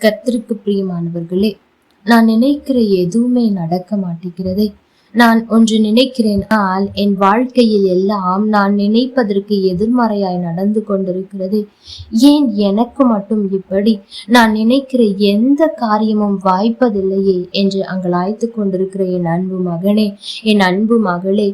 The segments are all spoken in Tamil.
கத்திருக்கு பிரியமானவர்களே நான் நினைக்கிற எதுவுமே நடக்க மாட்டேங்கிறதே நான் ஒன்று நினைக்கிறேன். ஆனால் என் வாழ்க்கையில் எல்லாம் நான் நினைப்பதற்கு எதிர்மறையாய் நடந்து கொண்டிருக்கிறது. ஏன் எனக்கு மட்டும் இப்படி? நான் நினைக்கிற எந்த காரியமும் வாய்ப்பதில்லையே என்று அங்கலாய்த்து கொண்டிருக்கிற என் அன்பு மகனே என் அன்பு மகளே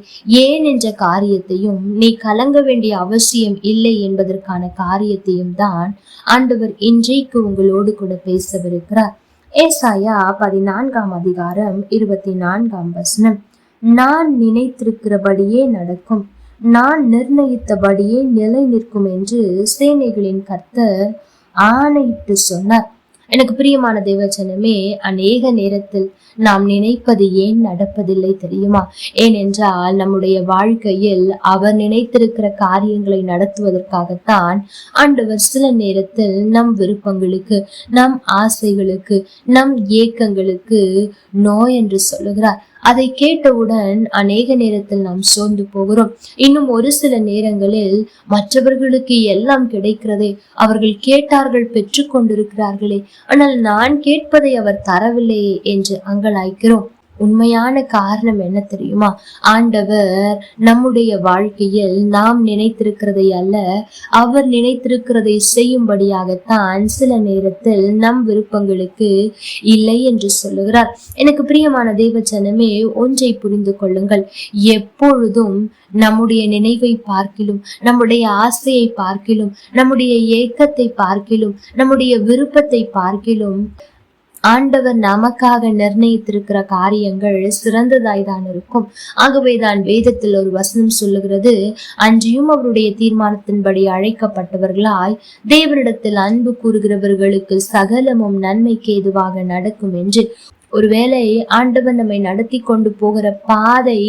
ஏன் என்ற காரியத்தையும் நீ கலங்க வேண்டிய அவசியம் இல்லை என்பதற்கான காரியத்தையும் தான் ஆண்டவர் இன்றைக்கு உங்களோடு கூட பேசவிருக்கிறார். ஏசாயா பதினான்காம் அதிகாரம் இருபத்தி நான்காம் வசனம். நான் நினைத்திருக்கிறபடியே நடக்கும். நான் நிர்ணயித்தபடியே நிலை நிற்கும் என்று சேனைகளின் கர்த்தர் ஆணையிட்டு சொன்னார். எனக்கு பிரியமான தேவச்சனமே அநேக நேரத்தில் நாம் நினைப்பது ஏன் நடப்பதில்லை தெரியுமா? ஏனென்றால் நம்முடைய வாழ்க்கையில் அவர் நினைத்திருக்கிற காரியங்களை நடத்துவதற்காகத்தான் ஆண்டவர் சில நேரத்தில் நம் விருப்பங்களுக்கு நம் ஆசைகளுக்கு நம் ஏக்கங்களுக்கு நோய் என்று சொல்லுகிறார். அதை கேட்டவுடன் அநேக நேரத்தில் நாம் சோர்ந்து போகிறோம். இன்னும் ஒரு சில நேரங்களில் மற்றவர்களுக்கு எல்லாம் கிடைக்கிறதே அவர்கள் கேட்டார்கள் பெற்று கொண்டிருக்கிறார்களே. ஆனால் நான் கேட்பதை அவர் தரவில்லையே என்று அங்கலாய்க்கிறோம். உண்மையான காரணம் என்ன தெரியுமா? ஆண்டவர் நம்முடைய வாழ்க்கையில் நாம் நினைத்திருக்கிறதை அல்ல அவர் நினைத்திருக்கிறதை செய்யும்படியாகத்தான் சில நேரத்தில் நம் விருப்பங்களுக்கு இல்லை என்று சொல்லுகிறார். எனக்கு பிரியமான தேவச்சனமே ஒன்றை புரிந்து கொள்ளுங்கள். எப்பொழுதும் நம்முடைய நினைவை பார்க்கிலும் நம்முடைய ஆசையை பார்க்கிலும் நம்முடைய ஏக்கத்தை பார்க்கிலும் நம்முடைய விருப்பத்தை பார்க்கிலும் ஆண்டவர் நமக்காக நிர்ணயித்திருக்கிற காரியங்கள் சிறந்ததாய் தான் இருக்கும். ஆகவே தான் வேதத்தில் ஒரு வசனம் சொல்லுகிறது அன்றியும் அவருடைய தீர்மானத்தின்படி அழைக்கப்பட்டவர்களாய் தேவனிடத்தில் அன்பு கூறுகிறவர்களுக்கு சகலமும் நன்மைக்கு ஏதுவாக நடக்கும் என்று. ஒருவேளை ஆண்டவன் நம்மை நடத்தி கொண்டு போகிற பாதை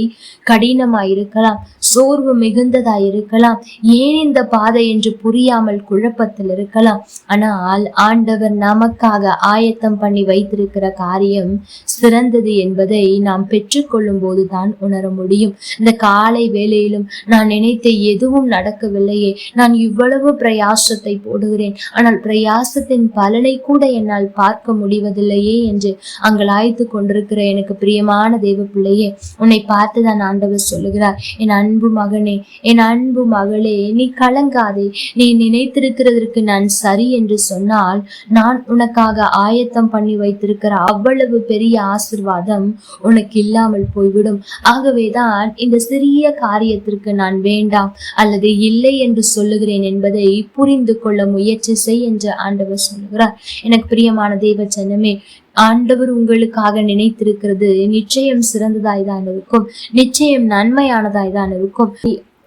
கடினமாய் இருக்கலாம் சோர்வு மிகுந்ததாய் இருக்கலாம் ஏன் இந்த பாதை என்று புரியாமல் குழப்பத்தில் இருக்கலாம். ஆனால் ஆண்டவர் நமக்காக ஆயத்தம் பண்ணி வைத்திருக்கிற காரியம் சிறந்தது என்பதை நாம் பெற்றுக்கொள்ளும் போதுதான் உணர முடியும். இந்த காலை வேளையிலும் நான் நினைத்த எதுவும் நடக்கவில்லையே நான் இவ்வளவு பிரயாசத்தை போடுகிறேன். ஆனால் பிரயாசத்தின் பலனை கூட என்னால் பார்க்க முடிவதில்லையே என்று அங்கலாய்த்து கொண்டிருக்கிற எனக்கு பிரியமான தெய்வ பிள்ளையே உன்னை பார்த்துதான் ஆண்டவர் சொல்லுகிறார். என் அன்பு மகனே என் அன்பு மகளே நீ கலங்காதே. நீ நினைத்திருக்கிறதற்கு நான் சரி என்று சொன்னால் நான் உனக்காக ஆயத்தம் பண்ணி வைத்திருக்கிற அவ்வளவு பெரிய ஆசிர்வாதம் உனக்கு இல்லாமல் போய்விடும். ஆகவேதான் இந்த சிறிய காரியத்திற்கு நான் வேண்டாம் அல்லது இல்லை என்று சொல்லுகிறேன் என்பதை புரிந்து கொள்ள முயற்சி செய் என்று ஆண்டவர் சொல்லுகிறார். எனக்கு பிரியமான தெய்வ ஜனமே ஆண்டவர் உங்களுக்காக நினைத்திருக்கிறது. நிச்சயம் சிறந்ததாய் தான் இருக்கும். நிச்சயம் நன்மையானதாய் தான் இருக்கும்.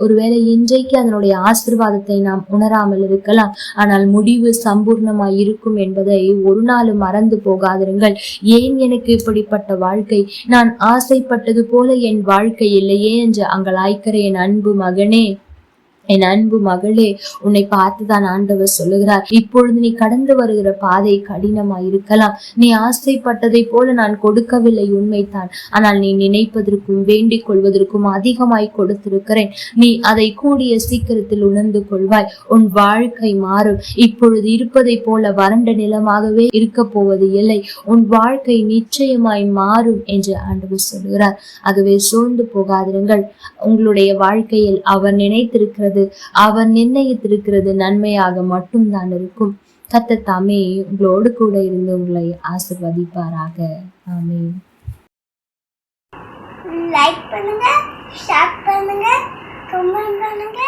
ஒருவேளை இன்றைக்கு அதனுடைய ஆசிர்வாதத்தை நாம் உணராமல் இருக்கலாம். ஆனால் முடிவு சம்பூர்ணமாய் இருக்கும் என்பதை ஒரு நாளும் மறந்து போகாதிருங்கள். ஏன் எனக்கு இப்படிப்பட்ட வாழ்க்கை? நான் ஆசைப்பட்டது போல என் வாழ்க்கை இல்லையே என்று அங்கலாய்க்கிற என் அன்பு மகனே. என் அன்பு மகளே உன்னை பார்த்துதான் ஆண்டவர் சொல்லுகிறார். இப்பொழுது நீ கடந்து வருகிற பாதை கடினமாய் இருக்கலாம். நீ ஆசைப்பட்டதை போல நான் கொடுக்கவில்லை உண்மைதான். ஆனால் நீ நினைப்பதற்கும் வேண்டிக் கொள்வதற்கும் அதிகமாய் கொடுத்திருக்கிறேன். நீ அதை கூடிய சீக்கிரத்தில் உணர்ந்து கொள்வாய். உன் வாழ்க்கை மாறும். இப்பொழுது இருப்பதை போல வறண்ட நிலமாகவே இருக்க போவது இல்லை. உன் வாழ்க்கை நிச்சயமாய் மாறும் என்று ஆண்டவர் சொல்லுகிறார். ஆகவே சோர்ந்து போகாதிருங்கள். உங்களுடைய வாழ்க்கையில் அவர் நினைத்திருக்கிறது அவர் நிர்ணயித்திருக்கிறது நன்மையாக மட்டும்தான் இருக்கும். கத்த தாமே உங்களோடு கூட இருந்து உங்களை ஆசிர்வதிப்பாராக. ஆமே லைக் பண்ணுங்க ஷேர் பண்ணுங்க கமெண்ட் பண்ணுங்க.